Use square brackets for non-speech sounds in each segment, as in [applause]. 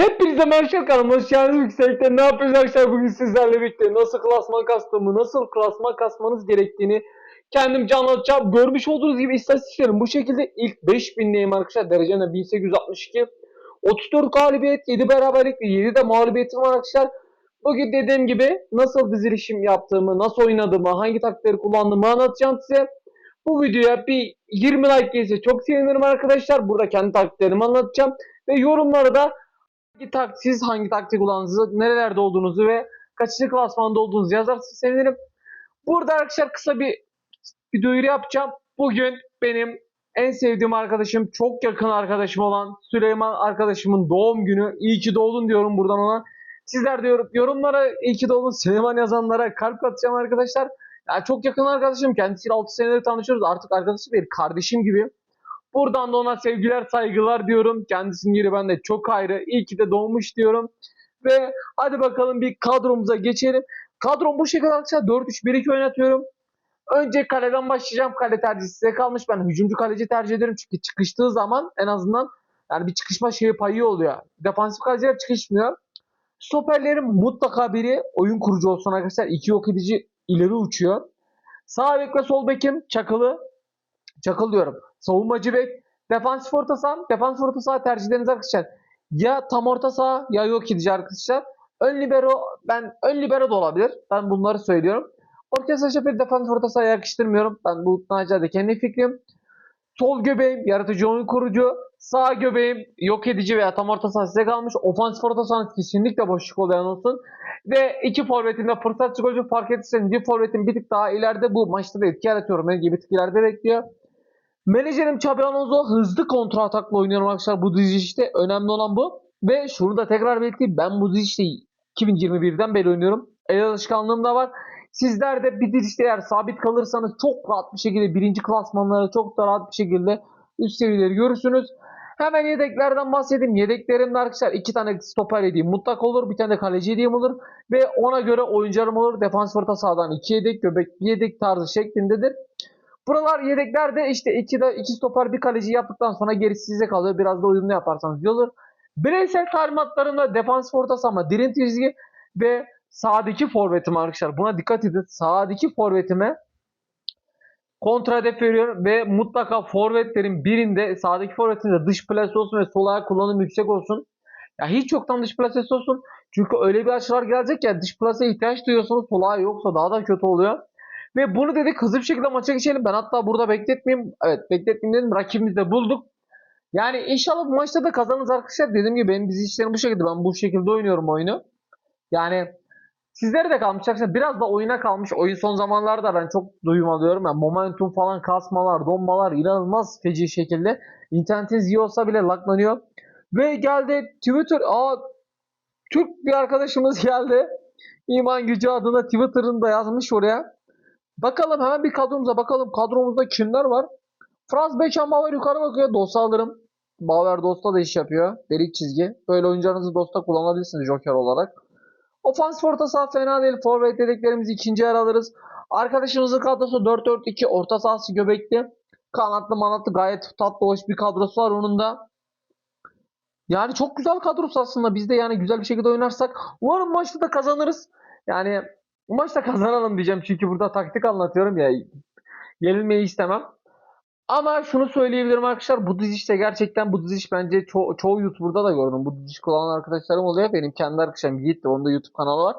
Hepinize merhaba kanalıma hoş geldiniz yüksekte. Ne yapıyoruz arkadaşlar bugün sizlerle birlikte nasıl klasman kastığımı, nasıl klasman kasmanız gerektiğini kendimce anlatacağım. Görmüş olduğunuz gibi istatistiklerim bu şekilde ilk 5000'leyim arkadaşlar. Derecem de 1862. 34 galibiyet, 7 beraberlik ve 7 de mağlubiyetim var arkadaşlar. Bugün dediğim gibi nasıl dizilişim yaptığımı, nasıl oynadığımı, hangi taktikleri kullandığımı anlatacağım size. Bu videoya bir 20 like gelirse çok sevinirim arkadaşlar. Burada kendi taktiklerimi anlatacağım. Ve yorumlara da hangi taktik, siz hangi taktik kullandığınızı, nerelerde olduğunuzu ve kaçıncı klasmanda olduğunuzu yazarsanız sevinirim. Burada arkadaşlar kısa bir, bir duyuru yapacağım. Bugün benim en sevdiğim arkadaşım, çok yakın arkadaşım olan Süleyman arkadaşımın doğum günü. İyi ki doğdun diyorum buradan ona. Sizler de yorum- yorumlara iyi ki doğdun Süleyman yazanlara kalp atacağım arkadaşlar. Yani çok yakın arkadaşım. Kendisiyle 6 senedir tanışıyoruz. Artık arkadaşım değil, kardeşim gibi. Buradan da ona sevgiler, saygılar diyorum. Kendisinin yeri bende çok ayrı. İyi ki de doğmuş diyorum. Ve hadi bakalım bir kadromuza geçelim. Kadrom bu şekilde arkadaşlar 4-3-1-2 oynatıyorum. Önce kaleden başlayacağım. Kale tercihi size kalmış. Ben hücumcu kaleci tercih ederim. Çünkü çıkıştığı zaman en azından yani bir çıkışma şeyi payı oluyor. Defansif kaleciler çıkışmıyor. Stoperlerin mutlaka biri oyun kurucu olsun arkadaşlar. İki yok edici ileri uçuyor. Sağ bek ve sol bekim Çakılı. Çakıl diyorum. Savunmacı bek. Defansif orta saha. Defansif orta saha tercihleriniz arkadaşlar. Ya tam orta saha ya yok edici arkadaşlar. Ön libero ben ön libero da olabilir. Ben bunları söylüyorum. Orta saha şeferi defansif orta sahaya yakıştırmıyorum. Ben bu Naci'de kendi fikrim. Sol göbeğim yaratıcı oyun kurucu. Sağ göbeğim yok edici veya tam orta saha size kalmış. Ofansif orta sahanız kesinlikle boşluk olayan olsun. Ve iki forvetimde fırsatçı golcü fark ettiyseniz bir forvetim bir tık daha ileride bu maçta da etki yaratıyorum. Gibi bir tık ileride bekliyor. Menajerim Xabi Alonso hızlı kontra atakla oynuyorum arkadaşlar bu dizilişte. Önemli olan bu. Ve şunu da tekrar belirteyim. Ben bu dizilişte 2021'den beri oynuyorum. El alışkanlığım da var. Sizler de bir dizilişte eğer sabit kalırsanız çok rahat bir şekilde birinci klasmanları çok da rahat bir şekilde üst seviyeleri görürsünüz. Hemen yedeklerden bahsedeyim. Yedeklerimde arkadaşlar iki tane stoper hediyem mutlak olur. Bir tane de kaleci hediyem olur. Ve ona göre oyuncularım olur. Defans orta sahadan iki yedek, göbek bir yedek tarzı şeklindedir. Buralar yedeklerde işte iki de iki stoper bir kaleci yaptıktan sonra gerisi size kalıyor. Biraz da uyumlu yaparsanız iyi olur. Bireysel talimatlarımda defansif orta saha, dirin çizgi ve sağdaki forvetim arkadaşlar. Buna dikkat edin. Sağdaki forvetime kontra hedef veriyorum ve mutlaka forvetlerin birinde sağdaki forvetinde dış plase olsun ve sol ayak kullanım yüksek olsun. Ya hiç yoktan dış plasesi olsun. Çünkü öyle bir açılar gelecek ya dış plaseye ihtiyaç duyuyorsanız sol ayağı yoksa daha da kötü oluyor. Ve bunu dedik hızlı bir şekilde maça geçelim. Ben hatta burada bekletmeyeyim. Evet bekletmeyeyim dedim. Rakibimizi de bulduk. Yani inşallah bu maçta da kazanırız arkadaşlar. Dediğim gibi benim dizi işlerim bu şekilde. Ben bu şekilde oynuyorum oyunu. Yani sizlere de kalmış. Biraz da oyuna kalmış. Oyun son zamanlarda ben çok duyum alıyorum. Yani momentum falan kasmalar, donmalar inanılmaz feci şekilde. İnternetiniz iyi olsa bile laklanıyor. Ve geldi Twitter. Aa Türk bir arkadaşımız [laughs] geldi. İman gücü adına Twitter'ını da yazmış oraya. Bakalım hemen bir kadromuza bakalım. Kadromuzda kimler var? Franz Beckenbauer yukarı bakıyor. Dosta alırım. Bauer Dosta da iş yapıyor. Delik çizgi. Böyle oyuncularınızı Dosta kullanabilirsiniz Joker olarak. Ofans orta saha fena değil. Forvet dediklerimizi ikinci yer alırız. Arkadaşımızın kadrosu 4-4-2. Orta sahası göbekli. Kanatlı manatlı gayet tatlı hoş bir kadrosu var onun da. Yani çok güzel kadrosu aslında. Biz de yani güzel bir şekilde oynarsak umarım maçta da kazanırız. Yani bu maçta kazanalım diyeceğim çünkü burada taktik anlatıyorum ya. Yenilmeyi istemem. Ama şunu söyleyebilirim arkadaşlar. Bu dizişte gerçekten bu diziş bence ço- çoğu YouTuber'da da gördüm. Bu diziş kullanan arkadaşlarım oluyor. Benim kendi arkadaşım Yiğit de onun da YouTube kanalı var.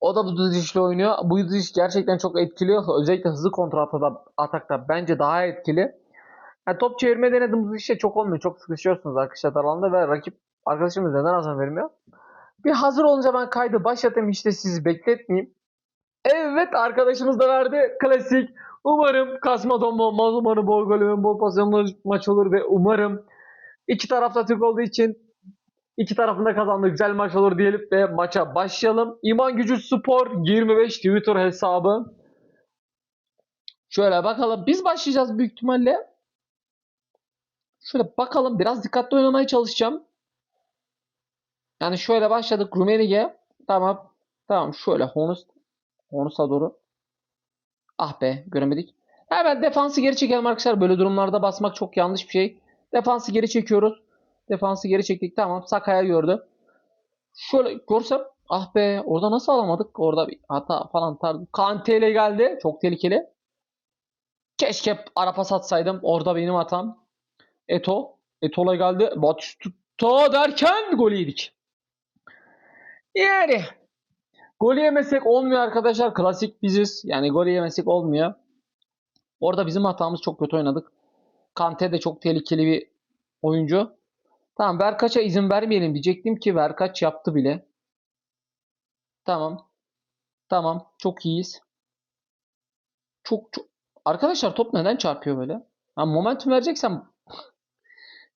O da bu dizişle oynuyor. Bu diziş gerçekten çok etkili. Özellikle hızlı kontra atakta, atakta bence daha etkili. Yani top çevirme denedim bu dizişte çok olmuyor. Çok sıkışıyorsunuz arkadaşlar alanda ve rakip arkadaşımız neden hazır vermiyor. Bir hazır olunca ben kaydı başlatayım işte sizi bekletmeyeyim. Evet arkadaşımız da verdi. Klasik. Umarım kasma donma olmaz. Umarım bol gol ve bol pozisyonlu maç olur ve umarım iki tarafta Türk olduğu için iki tarafında kazandığı güzel maç olur diyelim ve maça başlayalım. İman Gücü Spor 25 Twitter hesabı. Şöyle bakalım. Biz başlayacağız büyük ihtimalle. Şöyle bakalım. Biraz dikkatli oynamaya çalışacağım. Yani şöyle başladık. Rumenige. Tamam. Tamam şöyle Honus. Honus'a doğru. Ah be göremedik. Hemen defansı geri çekelim arkadaşlar. Böyle durumlarda basmak çok yanlış bir şey. Defansı geri çekiyoruz. Defansı geri çektik. Tamam. Sakaya gördü. Şöyle görsem ah be orada nasıl alamadık? Orada bir hata falan tarzı. Kante ile geldi. Çok tehlikeli. Keşke ara pas atsaydım. Orada benim hatam. Eto. Eto'la geldi. Batistuta derken gol yedik. Yani gol yemesek olmuyor arkadaşlar. Klasik biziz. Yani gol yemesek olmuyor. Orada bizim hatamız çok kötü oynadık. Kante de çok tehlikeli bir oyuncu. Tamam Verkaç'a izin vermeyelim diyecektim ki Verkaç yaptı bile. Tamam. Tamam. Çok iyiyiz. Çok çok. Arkadaşlar top neden çarpıyor böyle? Ha, momentum vereceksem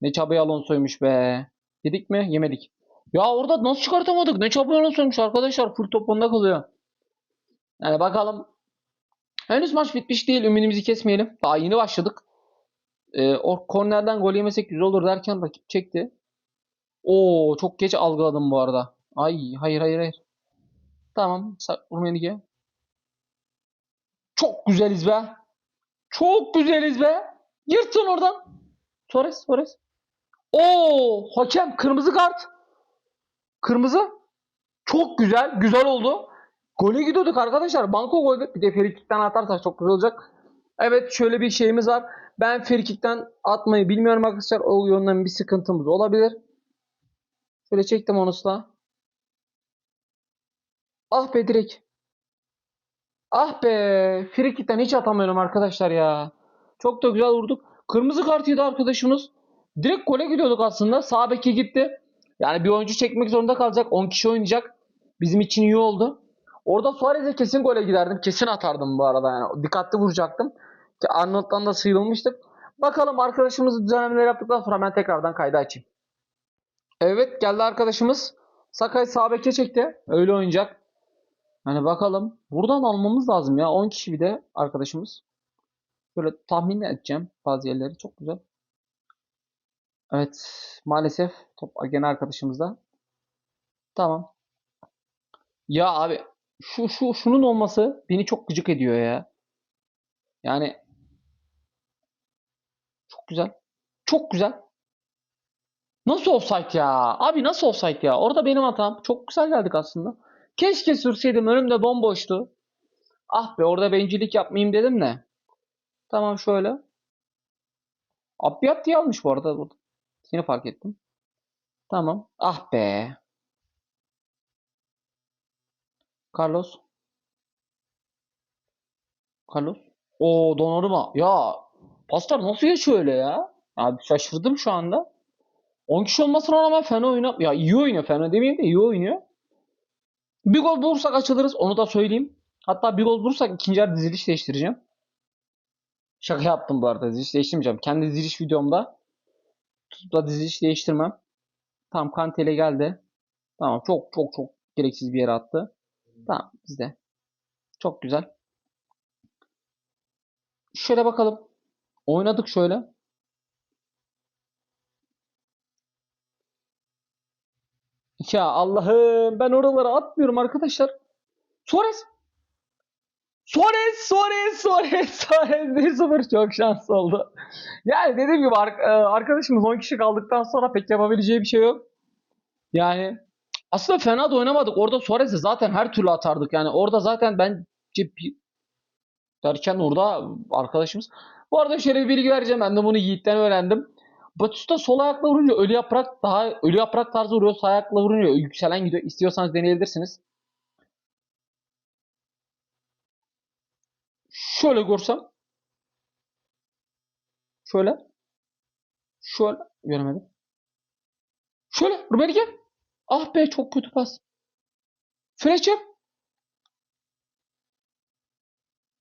ne Çabi Alonso'ymuş be. Yedik mi? Yemedik. Ya orada nasıl çıkartamadık? Ne Çabi Alonso'ymuş arkadaşlar. Full top onda kalıyor. Yani bakalım. Henüz maç bitmiş değil. Ümidimizi kesmeyelim. Daha yeni başladık. Ee, o kornerden gol yemesek güzel olur derken rakip çekti. Oo çok geç algıladım bu arada. Ay hayır hayır hayır. Tamam. Rumenige. Çok güzeliz be. Çok güzeliz be. Yırtın oradan. Torres, Torres. Oo, hakem kırmızı kart. Kırmızı. Çok güzel, güzel oldu. Gole gidiyorduk arkadaşlar. Banko golü. Bir de frikikten atarsak çok güzel olacak. Evet şöyle bir şeyimiz var. Ben frikikten atmayı bilmiyorum arkadaşlar. O yönden bir sıkıntımız olabilir. Şöyle çektim onu ısla. Ah be direkt. Ah be. Frikikten hiç atamıyorum arkadaşlar ya. Çok da güzel vurduk. Kırmızı kartıydı arkadaşımız. Direkt gole gidiyorduk aslında. Sağ beke gitti. Yani bir oyuncu çekmek zorunda kalacak. 10 kişi oynayacak. Bizim için iyi oldu. Orada Suarez'e kesin gole giderdim. Kesin atardım bu arada yani. Dikkatli vuracaktım. Ki Arnold'dan da sıyrılmıştık. Bakalım arkadaşımız düzenlemeler yaptıktan sonra ben tekrardan kaydı açayım. Evet geldi arkadaşımız. Sakay sağ beke çekti. Öyle oynayacak. Hani bakalım. Buradan almamız lazım ya. 10 kişi bir de arkadaşımız. Böyle tahmin edeceğim bazı yerleri. Çok güzel. Evet. Maalesef top gene arkadaşımızda. Tamam. Ya abi şu şu şunun olması beni çok gıcık ediyor ya. Yani çok güzel. Çok güzel. Nasıl offside ya? Abi nasıl offside ya? Orada benim hatam. Çok güzel geldik aslında. Keşke sürseydim. Önümde bomboştu. Ah be orada bencillik yapmayayım dedim de. Tamam şöyle. Abiyat diye almış bu arada. Yeni fark ettim. Tamam. Ah be. Carlos. Carlos. O Donnarumma. Ya paslar nasıl geçiyor öyle ya? Abi şaşırdım şu anda. 10 kişi olmasına rağmen fena oynuyor. Ya iyi oynuyor fena demeyeyim de iyi oynuyor. Bir gol bulursak açılırız onu da söyleyeyim. Hatta bir gol bulursak ikinci yarı diziliş değiştireceğim. Şaka yaptım bu arada diziliş değiştirmeyeceğim. Kendi diziliş videomda tutup da değiştirmem. Tamam Kantele geldi. Tamam çok çok çok gereksiz bir yere attı. Tamam bizde. Çok güzel. Şöyle bakalım. Oynadık şöyle. Ya Allah'ım ben oralara atmıyorum arkadaşlar. Suarez. Suarez, Suarez, Suarez, Suarez 1-0 çok şanslı oldu. Yani dediğim gibi e, arkadaşımız 10 kişi kaldıktan sonra pek yapabileceği bir şey yok. Yani aslında fena da oynamadık. Orada Suarez'e zaten her türlü atardık. Yani orada zaten bir- derken orada arkadaşımız. Bu arada şöyle bir bilgi vereceğim. Ben de bunu Yiğit'ten öğrendim. Batista sol ayakla vurunca ölü yaprak daha ölü yaprak tarzı vuruyor. Sağ ayakla vurunca yükselen gidiyor. İstiyorsanız deneyebilirsiniz. Şöyle görsem. Şöyle. Şöyle. Göremedim. Şöyle. Rumenige. Ah be çok kötü pas. Fletcher.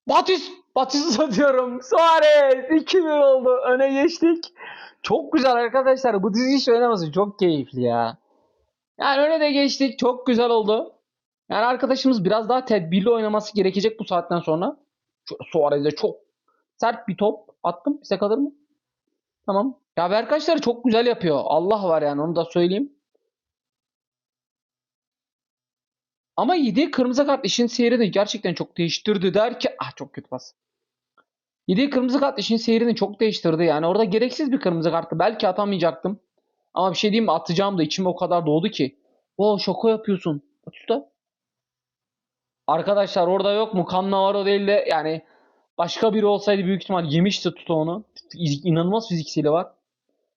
Batis. Batista diyorum. Suarez. 2-1 oldu. Öne geçtik. Çok güzel arkadaşlar. Bu dizi iş oynaması çok keyifli ya. Yani öne de geçtik. Çok güzel oldu. Yani arkadaşımız biraz daha tedbirli oynaması gerekecek bu saatten sonra. Suarez'e çok sert bir top attım. Bize kalır mı? Tamam. Ya Berkaçları çok güzel yapıyor. Allah var yani onu da söyleyeyim. Ama yediği kırmızı kart işin seyrini gerçekten çok değiştirdi der ki ah çok kötü pas. Yediği kırmızı kart işin seyrini çok değiştirdi. Yani orada gereksiz bir kırmızı kartı. Belki atamayacaktım. Ama bir şey diyeyim mi? Atacağım da içime o kadar doğdu ki. O şaka yapıyorsun. Batista. Arkadaşlar orada yok mu? Cannavaro değil de yani başka biri olsaydı büyük ihtimal yemişti Tuto onu. İnanılmaz fizikseli var.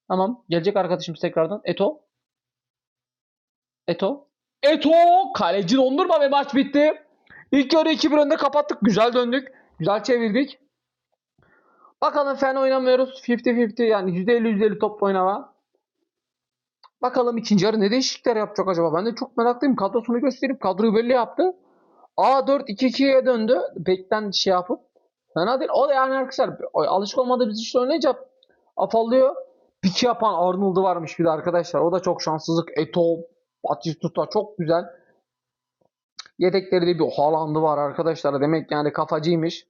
Tamam. Gelecek arkadaşımız tekrardan. Eto. Eto. Eto. Kaleci dondurma ve maç bitti. İlk yarı 2-1 önde kapattık. Güzel döndük. Güzel çevirdik. Bakalım fena oynamıyoruz. 50-50 yani %50-%50 top oynama. Bakalım ikinci yarı ne değişiklikler yapacak acaba? Ben de çok meraklıyım. Kadrosunu gösterip kadroyu belli yaptı. A4-2-2'ye döndü. Bekten şey yapıp. Fena değil. O da yani arkadaşlar alışık olmadığı biz işte oynayınca afallıyor. Piki yapan Arnold'u varmış bir de arkadaşlar. O da çok şanssızlık. Eto, Batistuta çok güzel. Yedekleri de bir Haaland'ı var arkadaşlar. Demek yani kafacıymış.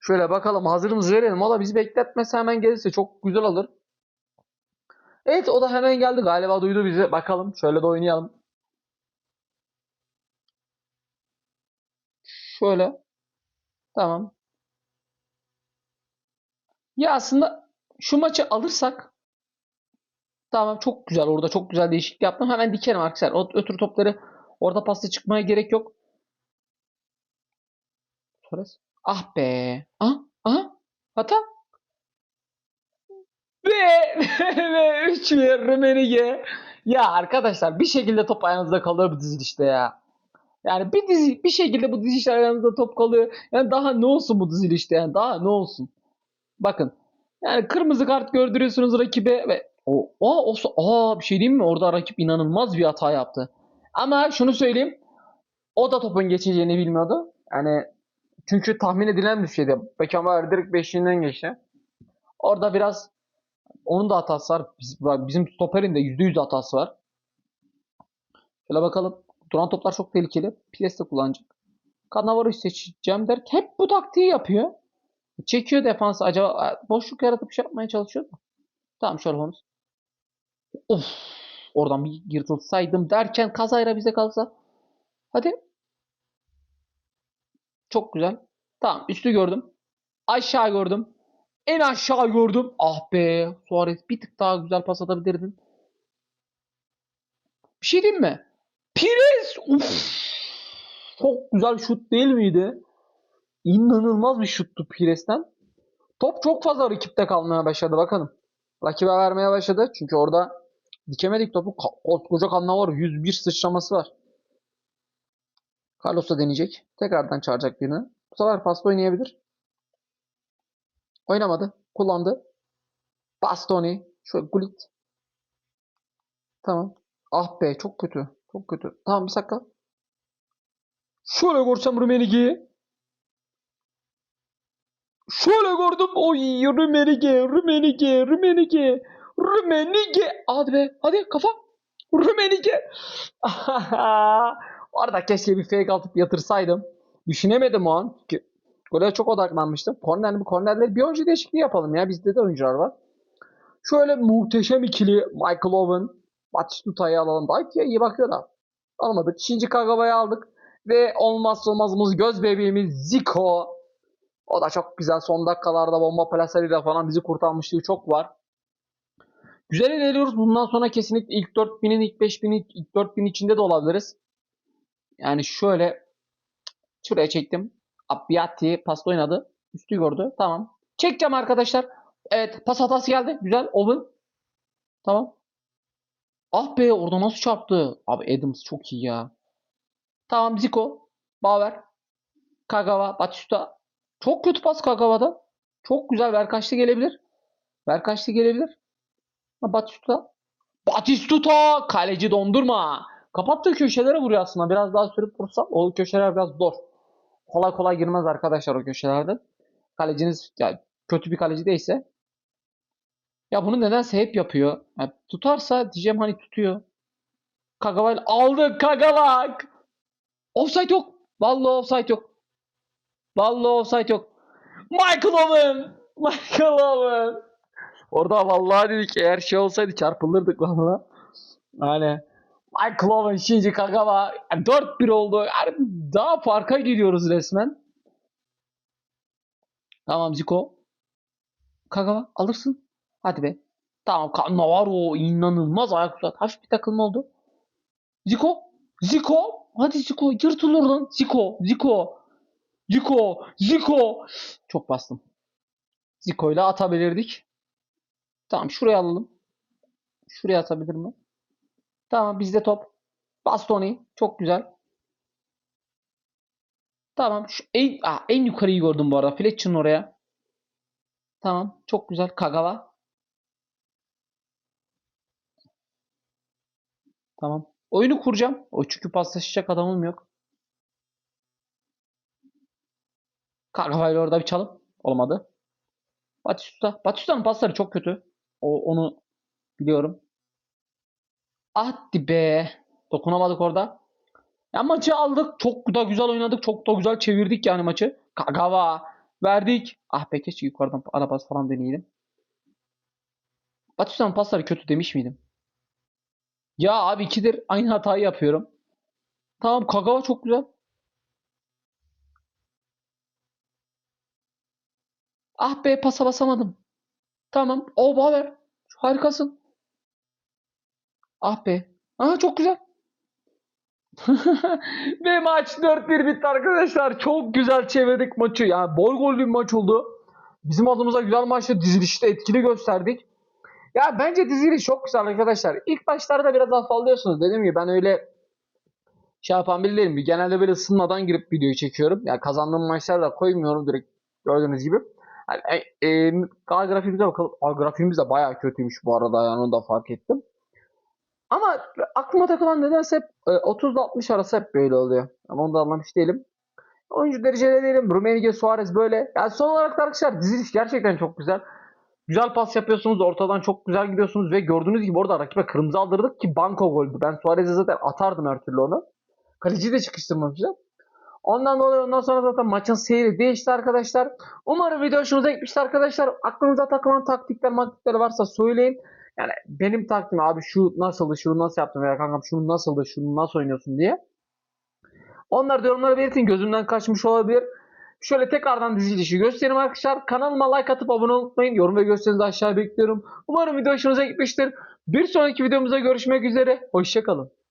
Şöyle bakalım hazırımızı verelim. O da bizi bekletmese hemen gelirse çok güzel olur. Evet o da hemen geldi. Galiba duydu bizi. Bakalım şöyle de oynayalım. Şöyle. Tamam. Ya aslında şu maçı alırsak tamam çok güzel. Orada çok güzel değişiklik yaptım. Hemen dikerim arkadaşlar. O ötürü topları orada pasta çıkmaya gerek yok. Torres. Ah be. Ah, aha. Hata. Ve [laughs] ve 3 bir Rumenige. Ya arkadaşlar bir şekilde top ayağınızda kalıyor bu dizilişte ya. Yani bir dizi bir şekilde bu dizilişte ayağınızda top kalıyor. Yani daha ne olsun bu dizilişte yani daha ne olsun. Bakın. Yani kırmızı kart gördürüyorsunuz rakibe ve o o o aa, bir şey diyeyim mi? Orada rakip inanılmaz bir hata yaptı. Ama şunu söyleyeyim. O da topun geçeceğini bilmiyordu. Yani çünkü tahmin edilen bir şeydi. Beckenbauer direkt beşiğinden geçti. Orada biraz onun da hatası var. Biz- Bizim stoperin de %100 hatası var. Şöyle bakalım. Duran toplar çok tehlikeli. Pires de kullanacak. Cannavaro'yu seçeceğim der. Hep bu taktiği yapıyor. Çekiyor defansı. Acaba boşluk yaratıp şey yapmaya çalışıyor mu? Tamam Sherlock Holmes. Of. Oradan bir yırtılsaydım derken kazayla bize kalsa. Hadi. Çok güzel. Tamam üstü gördüm. Aşağı gördüm. En aşağı gördüm. Ah be. Suarez bir tık daha güzel pas atabilirdin. Bir şey diyeyim mi? Pires. Uf. Çok güzel şut değil miydi? İnanılmaz bir şuttu Pires'ten. Top çok fazla rakipte kalmaya başladı bakalım. Rakibe vermeye başladı. Çünkü orada dikemedik topu. Koskoca kanla var. 101 sıçraması var. Carlos da deneyecek. Tekrardan çağıracak birini. Bu sefer pasta oynayabilir. Oynamadı. Kullandı. Bastoni. Şöyle Gullit. Tamam. Ah be çok kötü. Çok kötü. Tamam bir dakika. Şöyle görsem Rumenigi. Şöyle gördüm. Oy Rumenigi. Rumenigi. Rumenigi. Rumenigi. Hadi be. Hadi kafa. Rumenigi. Orada [laughs] keşke bir fake atıp yatırsaydım. Düşünemedim o an. Çünkü Gole çok odaklanmıştım. Korner bu kornerleri bir oyuncu değişikliği yapalım ya. Bizde de oyuncular var. Şöyle muhteşem ikili Michael Owen, Batistuta'yı alalım. Belki iyi bakıyor da. Almadık. Shinji Kagawa'yı aldık. Ve olmazsa olmazımız göz bebeğimiz Zico. O da çok güzel. Son dakikalarda bomba plaslarıyla falan bizi kurtarmışlığı çok var. Güzel ilerliyoruz. Bundan sonra kesinlikle ilk 4000'in, ilk 5000'in, ilk 4000 içinde de olabiliriz. Yani şöyle şuraya çektim. Abbiati pasta oynadı. Üstü gördü. Tamam. Çekeceğim arkadaşlar. Evet pas hatası geldi. Güzel. Owen. Tamam. Ah be orada nasıl çarptı? Abi Adams çok iyi ya. Tamam Zico. Bauer. Kagawa. Batista. Çok kötü pas Kagawa'da. Çok güzel. Verkaçlı gelebilir. Verkaçlı gelebilir. Ha, Batista. Batistuta. Kaleci dondurma. Kapattığı köşelere vuruyor aslında. Biraz daha sürüp vursam o köşeler biraz zor. Kolay kolay girmez arkadaşlar o köşelerde. Kaleciniz ya kötü bir kaleci değilse. Ya bunu nedense hep yapıyor. Ya tutarsa diyeceğim hani tutuyor. Kagawa aldı Kagawa. Offside yok. Vallahi offside yok. Vallahi offside yok. Michael Owen. [laughs] Michael Owen. Orada vallahi dedik eğer şey olsaydı çarpılırdık vallahi. Yani Michael Owen, Shinji Kagawa yani 4-1 oldu. Yani daha farka giriyoruz resmen. Tamam Zico. Kagawa alırsın. Hadi be. Tamam Navarro inanılmaz ayak uzat. Hafif bir takılma oldu. Zico. Zico. Hadi Zico yırtıl oradan. Zico. Zico. Zico. Zico. Çok bastım. Zico ile atabilirdik. Tamam şuraya alalım. Şuraya atabilir mi? Tamam bizde top. Bastoni. Çok güzel. Tamam. Şu en, ah, en yukarıyı gördüm bu arada. Fletcher'ın oraya. Tamam. Çok güzel. Kagawa. Tamam. Oyunu kuracağım. O çünkü paslaşacak adamım yok. Kagawa ile orada bir çalım. Olmadı. Batistuta. Batistuta'nın pasları çok kötü. O, onu biliyorum. Hadi be. Dokunamadık orada. Ya maçı aldık. Çok da güzel oynadık. Çok da güzel çevirdik yani maçı. Kagawa. Verdik. Ah be keşke yukarıdan ara falan deneyelim. Batistuta'nın pasları kötü demiş miydim? Ya abi ikidir aynı hatayı yapıyorum. Tamam Kagawa çok güzel. Ah be pasa basamadım. Tamam. O Baver. Harikasın. Ah be. Aha çok güzel. [laughs] Ve maç 4-1 bitti arkadaşlar. Çok güzel çevirdik maçı. Yani bol gollü bir maç oldu. Bizim adımıza güzel maçta dizilişte etkili gösterdik. Ya bence diziliş çok güzel arkadaşlar. İlk başlarda biraz afallıyorsunuz. Dediğim gibi ben öyle şey yapan biri değilim. Genelde böyle ısınmadan girip videoyu çekiyorum. Yani kazandığım maçları da koymuyorum direkt gördüğünüz gibi. Yani, e, e, A grafiğimize bakalım. A grafiğimiz de bayağı kötüymüş bu arada yani onu da fark ettim. Ama aklıma takılan nedense hep e, 30-60 arası hep böyle oluyor. Ama onu da anlamış değilim. Oyuncu dereceleri değilim. Rumenige, Suarez böyle. Yani son olarak da arkadaşlar diziliş gerçekten çok güzel. Güzel pas yapıyorsunuz. Ortadan çok güzel gidiyorsunuz ve gördüğünüz gibi orada rakibe kırmızı aldırdık ki banko goldü. Ben Suarez'e zaten atardım her türlü onu. Kaleci de çıkıştırmamışlar. Ondan dolayı ondan sonra zaten maçın seyri değişti arkadaşlar. Umarım video hoşunuza gitmiştir arkadaşlar. Aklınıza takılan taktikler maktikler varsa söyleyin. Yani benim taktiğim abi şu nasıldı, şunu nasıl yaptım veya kankam şunu nasıldı, şunu nasıl oynuyorsun diye. Onları da yorumlara belirtin. Gözümden kaçmış olabilir. Şöyle tekrardan dizilişi göstereyim arkadaşlar. Kanalıma like atıp abone olmayı unutmayın. Yorum ve gösterinizi aşağıya bekliyorum. Umarım video hoşunuza gitmiştir. Bir sonraki videomuzda görüşmek üzere. Hoşçakalın.